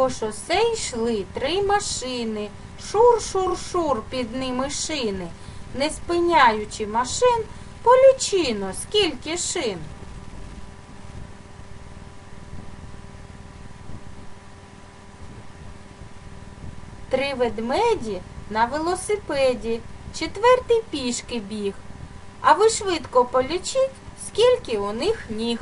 По шосе йшли три машини. Шур-шур-шур під ними шини. Не спиняючи машин, полічино, скільки шин. Три ведмеді на велосипеді, четвертий пішки біг. А ви швидко полічіть, скільки у них ніг.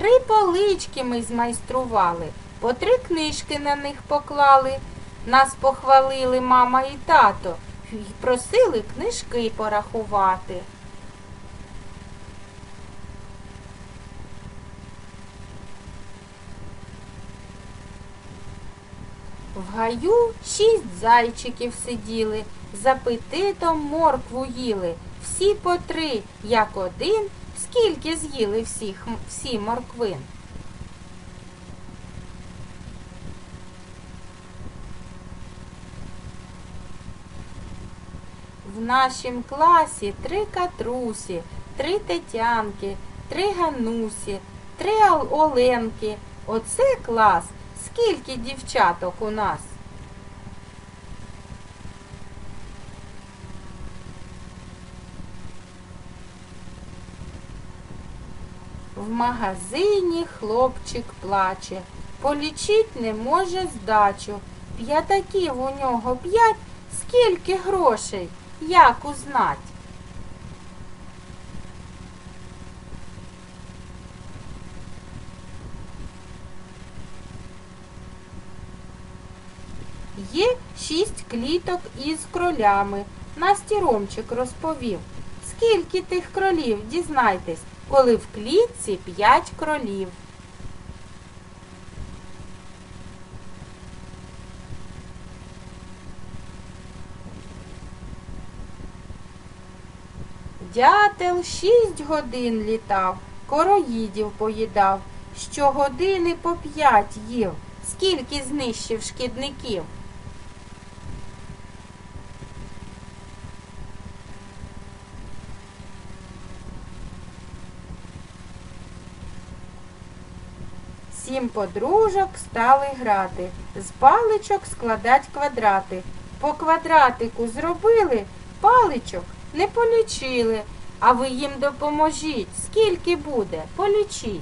Три полички ми змайстрували, по три книжки на них поклали. Нас похвалили мама і тато і просили книжки порахувати. В гаю шість зайчиків сиділи, з апетитом моркву їли. Всі по три, як один, скільки з'їли всіх, всі морквин. В нашім класі три катрусі, три тетянки, три ганусі, три оленки. Оце клас. Скільки дівчаток у нас? В магазині хлопчик плаче, полічить не може здачу. П'ятаків у нього п'ять, скільки грошей, як узнать? Є шість кліток із кролями. Насті Ромчик розповів. Скільки тих кролів, дізнайтесь, коли в клітці п'ять кролів. Дятел шість годин літав, короїдів поїдав, щогодини по п'ять їв, скільки знищив шкідників. Сім подружок стали грати, з паличок складать квадрати. По квадратику зробили, паличок не полічили. А ви їм допоможіть. Скільки буде? Полічіть.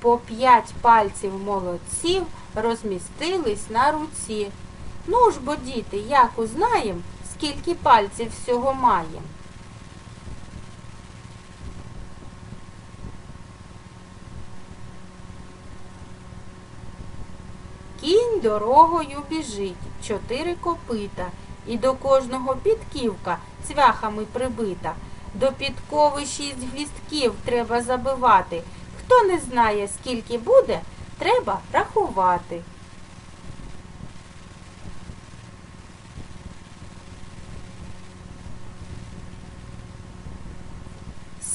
По п'ять пальців молодців розмістились на руці. Ну ж бо, діти, як узнаєм, скільки пальців всього маєм? Кінь дорогою біжить, чотири копита, і до кожного підківка цвяхами прибита. До підкови шість гвістків треба забивати. Хто не знає, скільки буде, треба рахувати.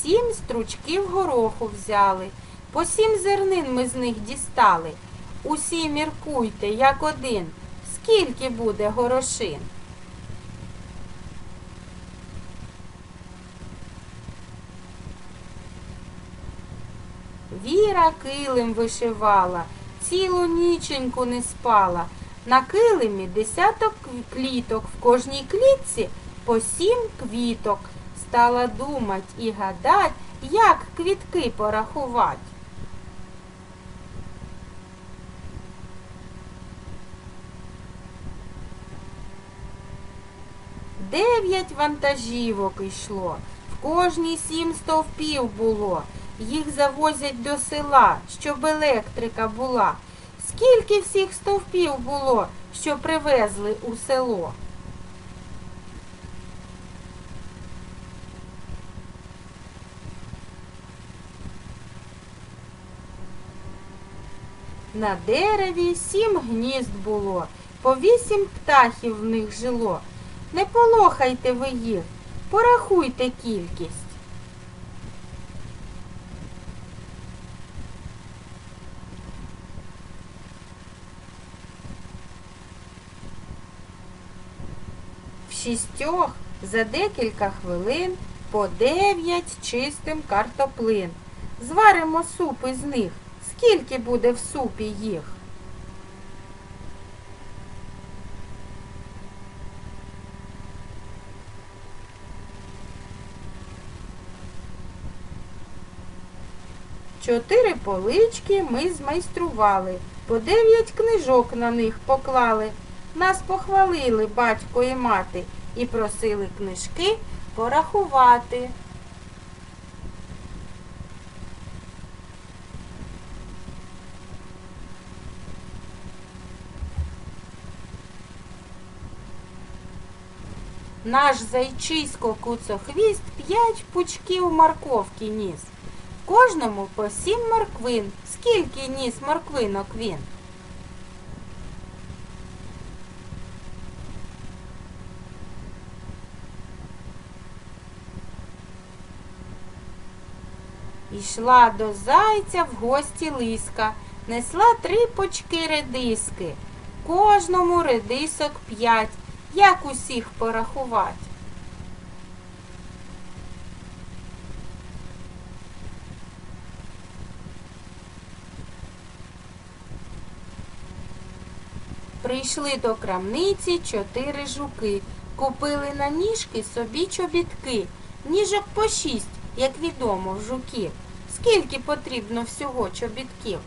Сім стручків гороху взяли, по сім зернин ми з них дістали. Усі міркуйте, як один, скільки буде горошин. Віра килим вишивала, цілу ніченьку не спала. На килимі десяток кліток, в кожній клітці по сім квіток. Стала думать і гадать, як квітки порахувати. Дев'ять вантажівок йшло, в кожній сім стовпів було. Їх завозять до села, щоб електрика була. Скільки всіх стовпів було, що привезли у село? На дереві сім гнізд було, по вісім птахів в них жило. Не полохайте ви їх, порахуйте кількість. В шістьох за декілька хвилин по дев'ять чистим картоплин. Зваримо суп із них. Скільки буде в супі їх? Чотири полички ми змайстрували, по дев'ять книжок на них поклали. Нас похвалили батько і мати і просили книжки порахувати. Наш зайчисько куцохвіст п'ять пучків морковки ніс. Кожному по сім морквин. Скільки ніс морквинок він? Ішла до зайця в гості лиска, несла три почки редиски. Кожному редисок п'ять. Як усіх порахувати? Прийшли до крамниці чотири жуки. Купили на ніжки собі чобітки. Ніжок по шість, як відомо, в жуків. Скільки потрібно всього чобітків?